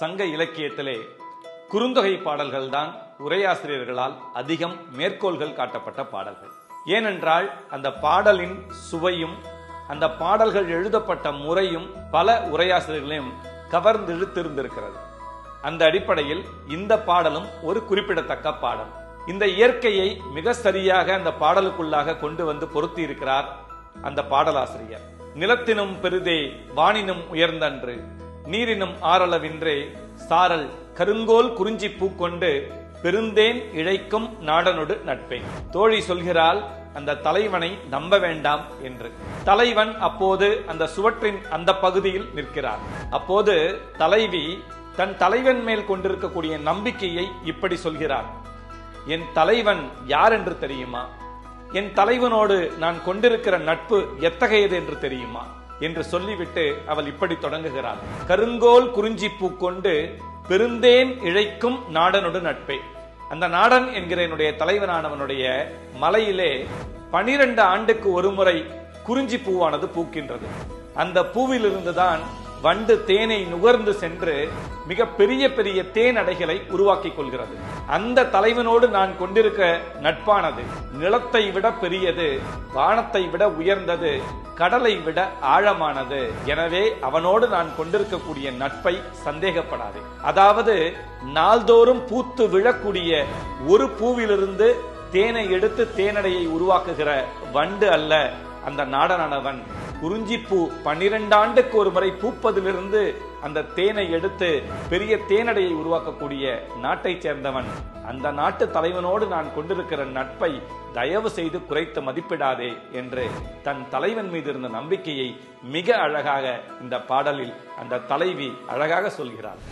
சங்க இலக்கியத்திலே குறுந்தொகை பாடல்கள் தான் உரையாசிரியர்களால் அதிகம் மேற்கோள்கள் காட்டப்பட்ட பாடல்கள். ஏனென்றால் அந்த பாடலின் சுவையும் அந்த பாடல்கள் எழுதப்பட்ட முறையும் பல உரையாசிரியர்களையும் கவர்ந்து இழுத்திருந்திருக்கிறது. அந்த அடிப்படையில் இந்த பாடலும் ஒரு குறிப்பிடத்தக்க பாடல். இந்த இயற்கையை மிக சரியாக அந்த பாடலுக்குள்ளாக கொண்டு வந்து பொருத்தி இருக்கிறார் அந்த பாடலாசிரியர். நிலத்தினும் பெரிதே வானினும் உயர்ந்தன்று நீரினும் ஆறளவின்றே சாரல் கருங்கோல் குறிஞ்சி பூக்கொண்டு பெருந்தேன் இழைக்கும் நாடனொடு நட்பேன். தோழி சொல்கிறாள் அந்த தலைவனை நம்ப வேண்டாம் என்று. தலைவன் அப்போது அந்த சுவற்றின் அந்த பகுதியில் நிற்கிறார் அப்போது தலைவி தன் தலைவன் மேல் கொண்டிருக்கக்கூடிய நம்பிக்கையை இப்படி சொல்கிறார் என் தலைவன் யார் என்று தெரியுமா? என் தலைவனோடு நான் கொண்டிருக்கிற நட்பு எத்தகையது என்று தெரியுமா? என்று சொல்லிவிட்டு அவள் இப்படி தொடங்குகிறாள். கருங்கோல் குறிஞ்சி பூ கொண்டு பெருந்தேன் இழைக்கும் நாடனுடன் நட்பே. அந்த நாடன் என்கிற என்னுடைய தலைவனானவனுடைய மலையிலே பனிரெண்டு ஆண்டுக்கு ஒரு முறை குறிஞ்சி பூவானது பூக்கின்றது. அந்த பூவிலிருந்துதான் வண்டு தேனை நுகர்ந்து சென்று மிக பெரிய பெரிய தேன் அடைகளை உருவாக்கிக் கொள்கிறது. அந்த தலைவனோடு நான் கொண்டிருக்க நட்பானது நிலத்தை விட பெரியது வானத்தை விட உயர்ந்தது கடலை விட ஆழமானது. எனவே அவனோடு நான் கொண்டிருக்கக்கூடிய நட்பை சந்தேகப்படாதே. அதாவது நாள்தோறும் பூத்து விழக்கூடிய ஒரு பூவிலிருந்து தேனை எடுத்து தேனடையை உருவாக்குகிற வண்டு அல்ல அந்த நாடனானவன். குறிஞ்சிப்பூ பன்னிரண்டாண்டுக்கு ஒரு முறை பூப்பதிலிருந்து அந்த தேனை எடுத்து பெரிய தேனடையை உருவாக்கக்கூடிய நாட்டைச் சேர்ந்தவன். அந்த நாட்டு தலைவனோடு நான் கொண்டிருக்கிற நட்பை தயவு செய்து குறைத்து மதிப்பிடாதே என்று தன் தலைவன் மீது இருந்த நம்பிக்கையை மிக அழகாக இந்த பாடலில் அந்த தலைவி அழகாக சொல்கிறார்